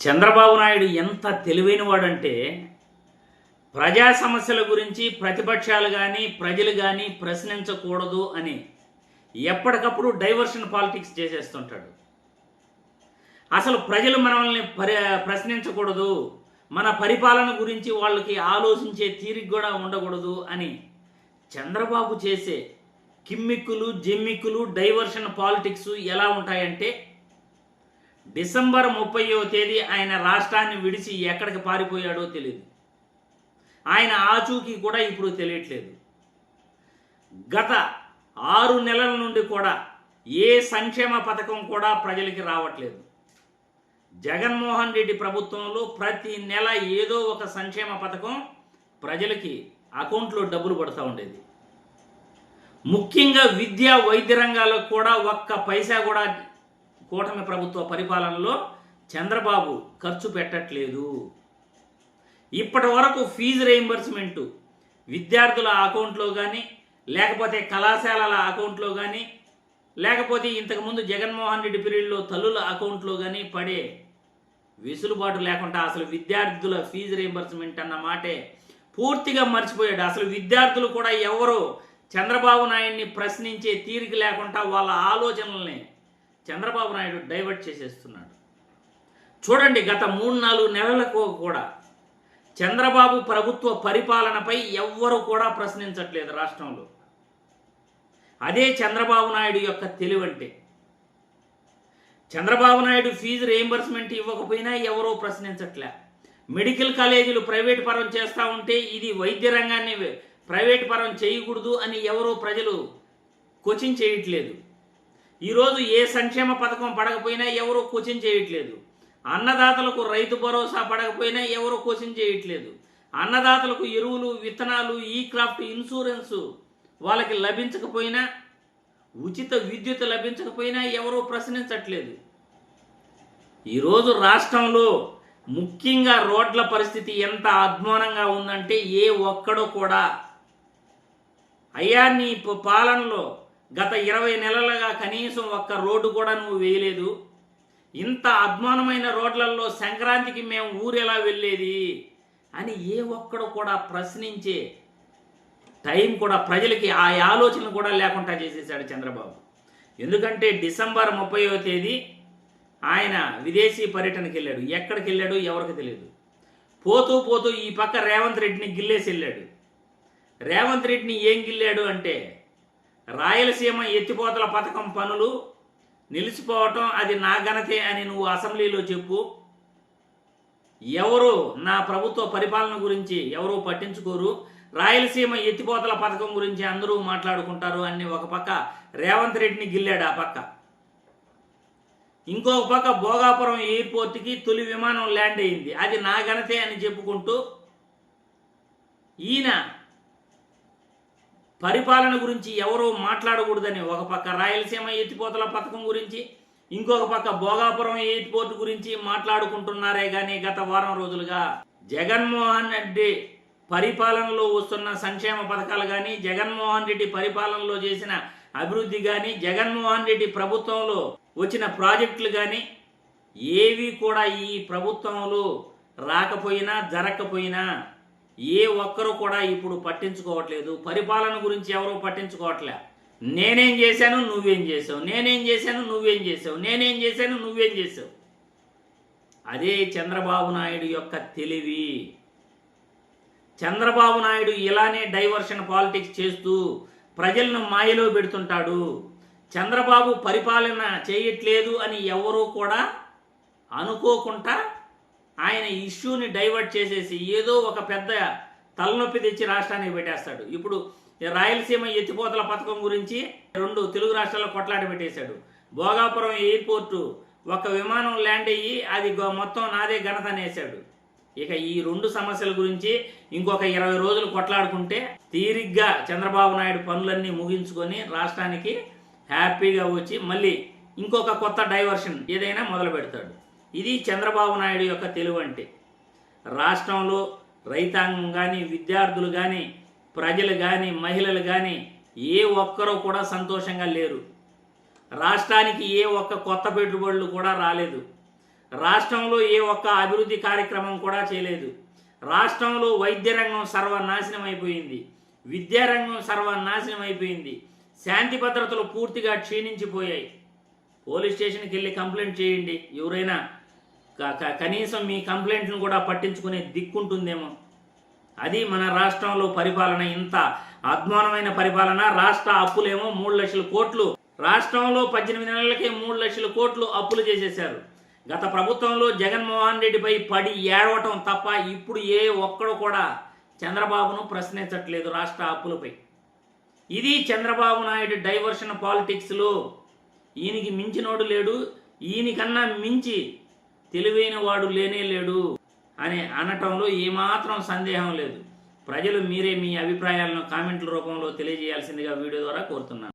చంద్రబాబు నాయుడు ఎంత తెలివైన వాడంటే ప్రజా సమస్యల గురించి ప్రతిపక్షాలు కానీ ప్రజలు కానీ ప్రశ్నించకూడదు అని ఎప్పటికప్పుడు డైవర్షన్ పాలిటిక్స్ చేసేస్తుంటాడు. అసలు ప్రజలు మనల్ని పరి ప్రశ్నించకూడదు. మన పరిపాలన గురించి వాళ్ళకి ఆలోచించే తీరిక కూడా ఉండకూడదు అని చంద్రబాబు చేసే కిమ్మిక్కులు జిమ్మిక్కులు డైవర్షన్ పాలిటిక్స్ ఎలా ఉంటాయంటే డిసెంబర్ ముప్పైవ తేదీ ఆయన రాష్ట్రాన్ని విడిచి ఎక్కడికి పారిపోయాడో తెలియదు ఆయన ఆచూకీ కూడా ఇప్పుడు తెలియట్లేదు. గత ఆరు నెలల నుండి కూడా ఏ సంక్షేమ పథకం కూడా ప్రజలకి రావట్లేదు. జగన్మోహన్ రెడ్డి ప్రభుత్వంలో ప్రతి నెల ఏదో ఒక సంక్షేమ పథకం ప్రజలకి అకౌంట్లో డబ్బులు పడుతూ ఉండేది. ముఖ్యంగా విద్యా వైద్య రంగాలకు కూడా ఒక్క పైసా కూడా కూటమి ప్రభుత్వ పరిపాలనలో చంద్రబాబు ఖర్చు పెట్టట్లేదు. ఇప్పటి వరకు ఫీజు రీయింబర్స్మెంటు విద్యార్థుల అకౌంట్లో కానీ లేకపోతే కళాశాలల అకౌంట్లో కానీ లేకపోతే ఇంతకుముందు జగన్మోహన్ రెడ్డి పీరియడ్లో తల్లుల అకౌంట్లో కానీ పడే వెసులుబాటు లేకుండా అసలు విద్యార్థుల ఫీజు రీయింబర్స్మెంట్ అన్న మాటే పూర్తిగా మర్చిపోయాడు. అసలు విద్యార్థులు కూడా ఎవరు చంద్రబాబు నాయుడిని ప్రశ్నించే తీరిక లేకుండా వాళ్ళ ఆలోచనల్ని చంద్రబాబు నాయుడు డైవర్ట్ చేసేస్తున్నాడు. చూడండి గత మూడు నాలుగు నెలలకు కూడా చంద్రబాబు ప్రభుత్వ పరిపాలనపై ఎవ్వరు కూడా ప్రశ్నించట్లేదు రాష్ట్రంలో. అదే చంద్రబాబు నాయుడు యొక్క తెలివంటే. చంద్రబాబు నాయుడు ఫీజు రీయింబర్స్మెంట్ ఇవ్వకపోయినా ఎవరో ప్రశ్నించట్లే. మెడికల్ కాలేజీలు ప్రైవేట్ పరం చేస్తూ ఉంటే ఇది వైద్య రంగాన్ని ప్రైవేట్ పరం చేయకూడదు అని ఎవరో ప్రజలు కోచింగ్ చేయట్లేదు. ఈరోజు ఏ సంక్షేమ పథకం పడకపోయినా ఎవరో కోచింగ్ చేయట్లేదు. అన్నదాతలకు రైతు భరోసా పడకపోయినా ఎవరు కోచింగ్ చేయట్లేదు. అన్నదాతలకు ఎరువులు విత్తనాలు ఈ క్రాఫ్ట్ ఇన్సూరెన్సు వాళ్ళకి లభించకపోయినా ఉచిత విద్యుత్ లభించకపోయినా ఎవరూ ప్రశ్నించట్లేదు. ఈరోజు రాష్ట్రంలో ముఖ్యంగా రోడ్ల పరిస్థితి ఎంత అధ్వానంగా ఉందంటే ఏ ఒక్కడో కూడా అయ్యా నీ పాలనలో గత ఇరవై నెలలుగా కనీసం ఒక్క రోడ్డు కూడా నువ్వు వేయలేదు. ఇంత అధ్వానమైన రోడ్లలో సంక్రాంతికి మేము ఊరెలా వెళ్ళేది? అని ఏ ఒక్కడు కూడా ప్రశ్నించే టైం కూడా ప్రజలకి ఆ ఆలోచన కూడా లేకుండా చేసేసాడు చంద్రబాబు. ఎందుకంటే డిసెంబర్ ముప్పైవ తేదీ ఆయన విదేశీ పర్యటనకి వెళ్ళాడు. ఎక్కడికి వెళ్ళాడు ఎవరికి తెలియదు. పోతూ పోతూ ఈ పక్క రేవంత్ రెడ్డిని గిల్లేసి వెళ్ళాడు. రేవంత్ రెడ్డిని ఏం గిల్లాడు అంటే రాయలసీమ ఎత్తిపోతల పథకం పనులు నిలిచిపోవటం అది నా ఘనతే అని నువ్వు అసెంబ్లీలో చెప్పు. ఎవరు నా ప్రభుత్వ పరిపాలన గురించి ఎవరూ పట్టించుకోరు? రాయలసీమ ఎత్తిపోతల పథకం గురించి అందరూ మాట్లాడుకుంటారు అని ఒక పక్క రేవంత్ రెడ్డిని గిల్లాడు ఆ పక్క. ఇంకొక పక్క భోగాపురం ఎయిర్పోర్ట్కి తొలి విమానం ల్యాండ్ అయింది. అది నా ఘనతే అని చెప్పుకుంటూ ఈయన పరిపాలన గురించి ఎవరూ మాట్లాడకూడదని ఒక పక్క రాయలసీమ ఎత్తిపోతల పథకం గురించి ఇంకొక పక్క భోగాపురం ఎయిర్పోర్ట్ గురించి మాట్లాడుకుంటున్నారే కానీ గత వారం రోజులుగా జగన్మోహన్ రెడ్డి పరిపాలనలో వస్తున్న సంక్షేమ పథకాలు కానీ జగన్మోహన్ రెడ్డి పరిపాలనలో చేసిన అభివృద్ధి కానీ జగన్మోహన్ రెడ్డి ప్రభుత్వంలో వచ్చిన ప్రాజెక్టులు కానీ ఏవి కూడా ఈ ప్రభుత్వంలో రాకపోయినా జరగకపోయినా ఏ ఒక్కరు కూడా ఇప్పుడు పట్టించుకోవట్లేదు. పరిపాలన గురించి ఎవరూ పట్టించుకోవట్లే. నేనేం చేశాను నువ్వేం చేసావు నేనేం చేశాను నువ్వేం చేసావు నేనేం చేశాను నువ్వేం చేసావు అదే చంద్రబాబు నాయుడు యొక్క తెలివి. చంద్రబాబు నాయుడు ఇలానే డైవర్షన్ పాలిటిక్స్ చేస్తూ ప్రజలను మాయలో పెడుతుంటాడు. చంద్రబాబు పరిపాలన చేయట్లేదు అని ఎవరూ కూడా అనుకోకుండా ఆయన ఇష్యూని డైవర్ట్ చేసేసి ఏదో ఒక పెద్ద తలనొప్పి తెచ్చి రాష్ట్రానికి పెట్టేస్తాడు. ఇప్పుడు రాయలసీమ ఎత్తిపోతల పథకం గురించి రెండు తెలుగు రాష్ట్రాల్లో కొట్లాట పెట్టేశాడు. భోగాపురం ఎయిర్పోర్టు ఒక విమానం ల్యాండ్ అయ్యి అది మొత్తం నాదే ఘనత అనేసాడు ఇక ఈ రెండు సమస్యల గురించి ఇంకొక ఇరవై రోజులు కొట్లాడుకుంటే తీరిగ్గా చంద్రబాబు నాయుడు పనులన్నీ ముగించుకొని రాష్ట్రానికి హ్యాపీగా వచ్చి మళ్ళీ ఇంకొక కొత్త డైవర్షన్ ఏదైనా మొదలు పెడతాడు ఇది చంద్రబాబు నాయుడు యొక్క తెలివి అంటే. రాష్ట్రంలో రైతాంగం కానీ విద్యార్థులు కానీ ప్రజలు కానీ మహిళలు కానీ ఏ ఒక్కరూ కూడా సంతోషంగా లేరు. రాష్ట్రానికి ఏ ఒక్క కొత్త పెట్టుబడులు కూడా రాలేదు. రాష్ట్రంలో ఏ ఒక్క అభివృద్ధి కార్యక్రమం కూడా చేయలేదు. రాష్ట్రంలో వైద్య రంగం సర్వనాశనం అయిపోయింది. విద్యారంగం సర్వనాశనం అయిపోయింది. శాంతి భద్రతలు పూర్తిగా క్షీణించిపోయాయి. పోలీస్ స్టేషన్కి వెళ్ళి కంప్లైంట్ చేయండి ఎవరైనా. కనీసం మీ కంప్లైంట్ను కూడా పట్టించుకునే దిక్కుంటుందేమో. అది మన రాష్ట్రంలో పరిపాలన ఇంత అధ్వానమైన పరిపాలన రాష్ట్ర అప్పులేమో మూడు లక్షల కోట్లు రాష్ట్రంలో పద్దెనిమిది నెలలకే మూడు లక్షల కోట్లు అప్పులు చేసేశారు. గత ప్రభుత్వంలో జగన్మోహన్ రెడ్డిపై పడి ఏడవటం తప్ప ఇప్పుడు ఏ ఒక్కడు కూడా చంద్రబాబును ప్రశ్నించట్లేదు రాష్ట్ర అప్పులపై. ఇది చంద్రబాబు నాయుడు డైవర్షన్ పాలిటిక్స్లో ఈయనకి మించినోడు లేడు ఈయనకన్నా మించి తెలివైన వాడు లేనే లేడు అని అనటంలో ఏమాత్రం సందేహం లేదు. ప్రజలు మీరే మీ అభిప్రాయాలను కామెంట్ల రూపంలో తెలియజేయాల్సిందిగా వీడియో ద్వారా కోరుతున్నాను.